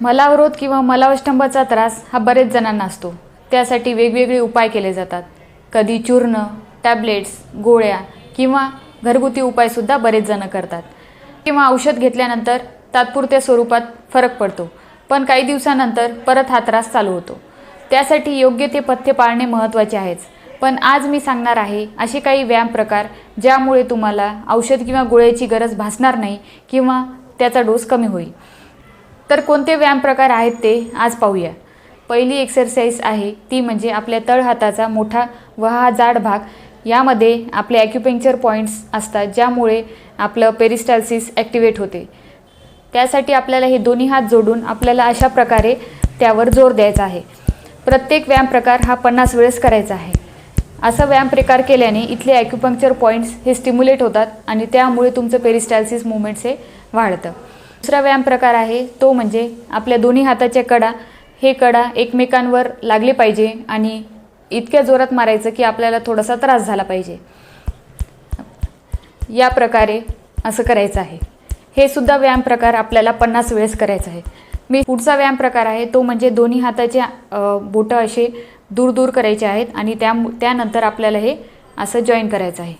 मलावरोध किंवा मलावष्टंभाचा त्रास हा बरेच जणांना असतो. त्यासाठी वेगवेगळे उपाय केले जातात. कधी चूर्ण टॅबलेट्स गोळ्या किंवा घरगुती उपायसुद्धा बरेच जणं करतात. किंवा औषध घेतल्यानंतर तात्पुरत्या स्वरूपात फरक पडतो. पण काही दिवसानंतर परत हा त्रास चालू होतो. त्यासाठी योग्य ते पथ्य पाळणे महत्त्वाचे आहेच. पण आज मी सांगणार आहे असे काही व्यायाम प्रकार ज्यामुळे तुम्हाला औषध किंवा गोळ्याची गरज भासणार नाही किंवा त्याचा डोस कमी होईल. तर कोणते व्यायाम प्रकार आहेत ते आज पाहूया. पहिली एक्सरसाइज आहे ती म्हणजे आपल्या तळहाताचा मोठा व हा जाड भाग. यामध्ये आपले ॲक्युपेंक्चर पॉईंट्स असतात ज्यामुळे आपलं पेरिस्टाल्सिस ॲक्टिवेट होते. त्यासाठी आपल्याला हे दोन्ही हात जोडून आपल्याला अशा प्रकारे त्यावर जोर द्यायचा आहे. प्रत्येक व्यायाम प्रकार हा पन्नास वेळेस करायचा आहे. असा व्यायाम प्रकार केल्याने इथले ॲक्युपंक्चर पॉईंट्स हे स्टिम्युलेट होतात आणि त्यामुळे तुमचं पेरिस्टाल्सिस मुवमेंट्स हे वाढतं. दुसरा व्यायाम प्रकार आहे तो म्हणजे आपल्या दोन्ही हाताच्या कडा हे कडा एकमेकांवर लागले पाहिजे आणि इतक्या जोरात मारायचं की आपल्याला थोडासा त्रास झाला पाहिजे. या प्रकारे असं करायचं आहे. हे सुद्धा व्यायाम प्रकार आपल्याला पन्नास वेळेस करायचा आहे. मी पुढचा व्यायाम प्रकार आहे तो म्हणजे दोन्ही हाताचे बोटं असे दूर दूर करायचे आहेत आणि त्या त्यानंतर आपल्याला हे असं जॉईन करायचं आहे.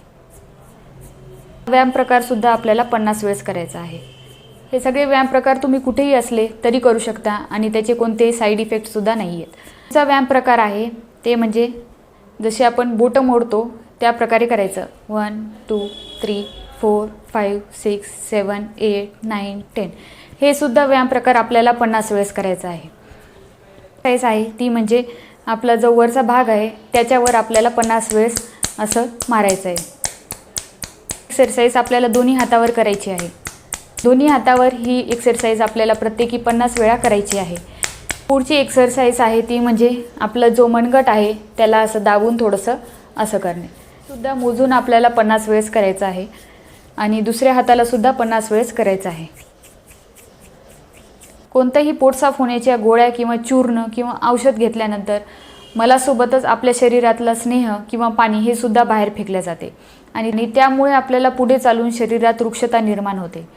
व्यायाम प्रकारसुद्धा आपल्याला पन्नास वेळेस करायचा आहे. हे सगळे व्यायाम प्रकार तुम्ही कुठेही असले तरी करू शकता आणि त्याचे कोणतेही साईड इफेक्टसुद्धा नाही आहेत पुढचा व्यायाम प्रकार आहे ते म्हणजे जसे आपण बोटं मोडतो त्या प्रकारे करायचं. One two three four five six seven eight nine ten हे सुद्धा व्यायाम प्रकार आपल्याला पन्नास वेळेस करायचा आहे. एक्सरसाइज आहे ती म्हणजे आपला जो वरचा भाग आहे त्याच्यावर आपल्याला पन्नास वेळेस असं मारायचं आहे. एक्सरसाइज आपल्याला दोन्ही हातावर करायची आहे. दोन्ही हातावर ही एक्सरसाइज आपल्याला प्रत्येकी पन्नास वेळा करायची आहे. पुढची एक्सरसाइज आहे ती म्हणजे आपलं जो मनगट आहे त्याला असं दाबून थोडंसं असं करणे. सुद्धा मोजून आपल्याला पन्नास वेळेस करायचं आहे. आणि दुसऱ्या हाताला सुद्धा पन्नास वेळेस करायचं आहे. कोणत्याही पोट साफ होण्याच्या गोळ्या किंवा चूर्ण किंवा औषध घेतल्यानंतर मलासोबतच आपल्या शरीरातलं स्नेह किंवा पाणी हे सुद्धा बाहेर फेकले जाते. आणि आणि त्यामुळे आपल्याला पुढे चालून शरीरात वृक्षता निर्माण होते.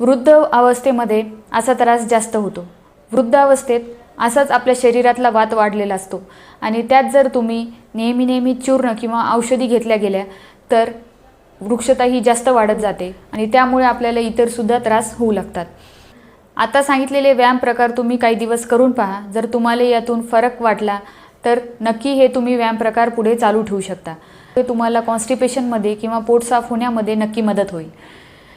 वृद्ध अवस्थेमध्ये असा त्रास जास्त होतो. वृद्ध अवस्थेत असाच आपल्या शरीरातला वात वाढलेला असतो. आणि त्यात जर तुम्ही नेहमी नेहमी चूर्ण किंवा औषधी घेतल्या गेल्या तर वृक्षता ही जास्त वाढत जाते आणि त्यामुळे आपल्याला इतरसुद्धा त्रास होऊ लागतात. आता सांगितलेले व्यायाम प्रकार तुम्ही काही दिवस करून पहा. जर तुम्हाला यातून फरक वाटला तर नक्की हे तुम्ही व्यायाम प्रकार पुढे चालू ठेवू शकता. ते तुम्हाला कॉन्स्टिपेशनमध्ये किंवा पोट साफ होण्यामध्ये नक्की मदत होईल.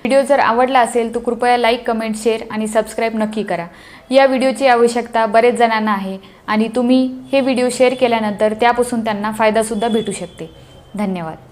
व्हिडिओ जर आवडला असेल तर कृपया लाईक कमेंट शेअर आणि सबस्क्राईब नक्की करा. या व्हिडिओची आवश्यकता बरेच जणांना आहे आणि तुम्ही हे व्हिडिओ शेअर केल्यानंतर त्यापासून त्यांना फायदासुद्धा भेटू शकते. धन्यवाद.